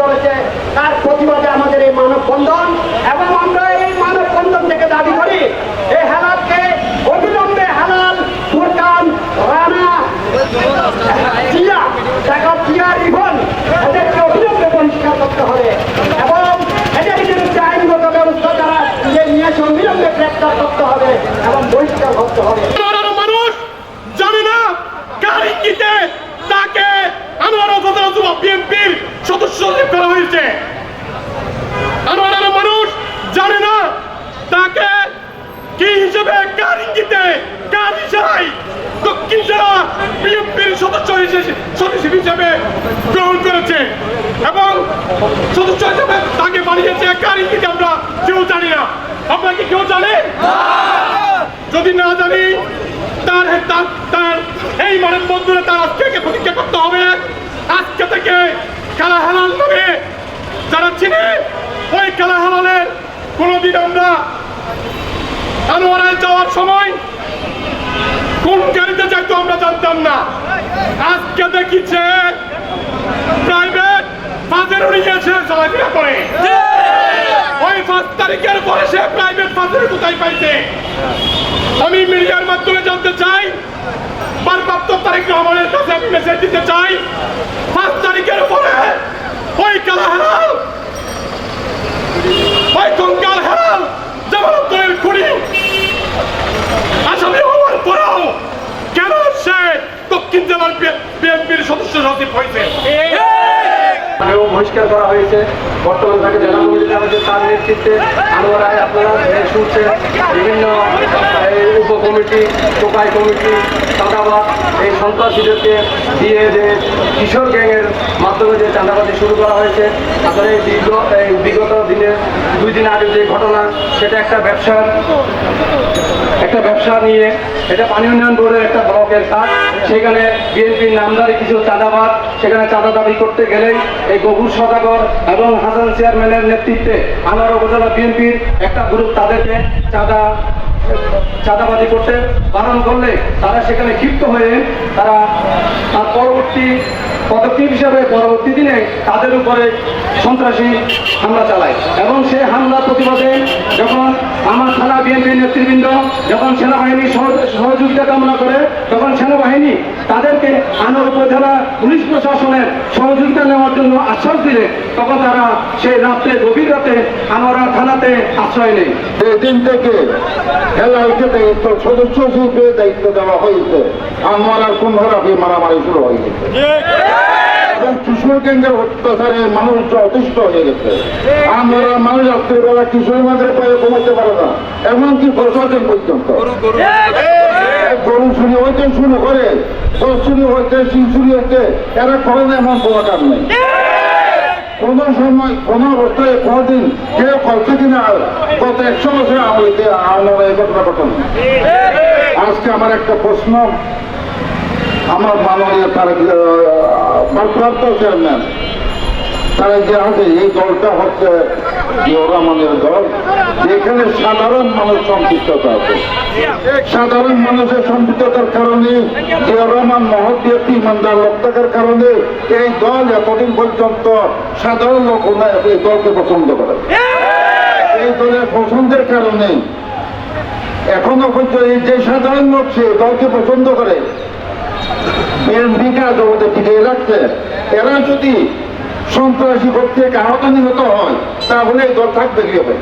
করেছে তার প্রতিবাদে আমাদের এই মানববন্ধন এবং আমরা এই মানব বন্ধন থেকে দাবি করি এই হালালকে অবিলম্বে হালাল ফুরকান রানা, জিয়া টাকা জিয়া রিভন এদেরকে অবিলম্বে পরিষ্কার করতে হবে এবং এদের বিরুদ্ধে আইনগত ব্যবস্থা দ্বারা যে নিয়েছে অবিলম্বে গ্রেপ্তার করতে হবে এবং বহিষ্কার করতে হবে আনোয়ারের মানুষ জানে না কার ইঙ্গিতে তাকে আনোয়ার উপজেলা যুব বিএনপির সদস্য নিয়োগ করা হয়েছে আনোয়ারের মানুষ জানে না তাকে কি হিসেবে কার ইঙ্গিতে কার ইশারায় জেলা বিএনপির সদস্য হিসেবে সদস্য হিসেবে গ্রহণ করেছে এবং সদস্য হিসেবে তাকে বানিয়েছে কার ইঙ্গিতে আমরা কেউ জানি না। আপনারা কি কেউ জানেন যদি না জানি, তার তার এই মানব বন্ধুরা তার আজকে প্রতিজ্ঞা করতে হবে। আজকে থেকে কালা হালাল নামে যারা চিনে, ওই কালা হালালের কোনোদিন আমরা আনোয়ারায় যাওয়ার সময় কোন গাড়িতে যাইতো আমরা জানতাম না। আজকে দেখিছে প্রাইভেট ফাঁদের উড়ে গিয়েছে, চলাফেরা করে। ওই পাঁচ তারিখের পরে সে প্রাইভেট ফাঁদের কোথায় পাইছে? আমি মিডিয়ার মাধ্যমে জানতে চাই ভারপ্রাপ্ত তারিখ রহমানের কাছে আমি মেসেজ দিতে চাই, পাঁচ তারিখের পরে ওই কালা হেরাল ওই কঙ্কাল হেরাল জামালতের খুনি জেলার বিএনপির সদস্য সচিব হয়েছে। বহিষ্কার করা হয়েছে। বর্তমান তাকে জেলা হয়েছে তার নেতৃত্বে আপনারা শুনছেন। বিভিন্ন উপকমিটি, টোকাই কমিটি, চাঁদাবাদ, এই সন্ত্রাসীদেরকে দিয়ে যে কিশোর গ্যাংয়ের মাধ্যমে যে চাঁদাবাদি শুরু করা হয়েছে দীর্ঘ, এই বিগত দিনে দুই দিন আগে যে ঘটনা, সেটা একটা ব্যবসার একটা ব্যবসা নিয়ে, এটা পানি উন্নয়ন বোর্ডের একটা ব্লকের কাজ। সেখানে বিএনপির নামদারি কিছু চাঁদাবাদ সেখানে চাঁদা দাবি করতে গেলেই এই গভুর সদাগর এবং হাসান চেয়ারম্যানের নেতৃত্বে আনোয়ার উপজেলা বিএনপির একটা গ্রুপ তাদেরকে চাঁদা, চাঁদাবাজি করতে বারণ করলে তারা সেখানে ক্ষিপ্ত হয়ে তারা তার পরবর্তী পদক্ষেপ হিসাবে পরবর্তী দিনে তাদের উপরে সন্ত্রাসী হামলা চালায়। এবং সে হামলার প্রতিবাদে যখন আমার থানা বিএনপির নেতৃবৃন্দ যখন সেনাবাহিনী সহযোগিতা কামনা করে তখন সেনাবাহিনী তাদেরকে আনোয়ার উপজেলা পুলিশ প্রশাসনের সহযোগিতা নেওয়ার জন্য আশ্বাস দিলে তখন তারা সেই রাত্রে গভীর রাতে আনোয়ারা থানাতে আশ্রয় নেই সেদিন থেকে খেলাকে দায়িত্ব সদস্য হিসেবে দায়িত্ব দেওয়া হয়েছে। আমার আর কুম্ভরাফি মারামারি শুরু হয়ে গেছে এবং কিশোর কেন্দ্রের অত্যাচারে মানুষ অতিষ্ঠ হয়ে গেছে। আমরা মানুষ রাত্রিবেলা কিশোর মাদের পায়ে ঘুমাতে পারে না এমনকি প্রশাসন পর্যন্ত। গরু চুরি হইতে শুরু করে গরু চুরি হইতে শিল চুরি হইতে এরা করে না এমন কোনো কাম নেই। কোন সময় কোন অবস্থায় কোনদিন কেউ করছে কিনা গত একশো বছর আমলিতে আমরা এই ঘটনা ঘটনা আজকে আমার একটা প্রশ্ন আমার মাননীয় তারা চেয়ারম্যান তারা যে আছে এই দলটা হচ্ছে দল। যেখানে সাধারণ মানুষ সম্পৃক্ততা আছে। সাধারণ মানুষের সম্পৃক্ততার কারণে জিয়র রহমান মহৎ ব্যক্তি, ইমানদার লোক থাকার কারণে এই দল এতদিন পর্যন্ত সাধারণ লোক এই দলকে পছন্দ করে। এই দলের পছন্দের কারণে, এখনও পর্যন্ত এই যে সাধারণ লোক সে দলকে পছন্দ করে বিএনপিকে জগতে ফিরিয়ে রাখছে এরা যদি সন্ত্রাসী করতে আহত নিহত হয়, তাহলে দল থাকবে কি হবে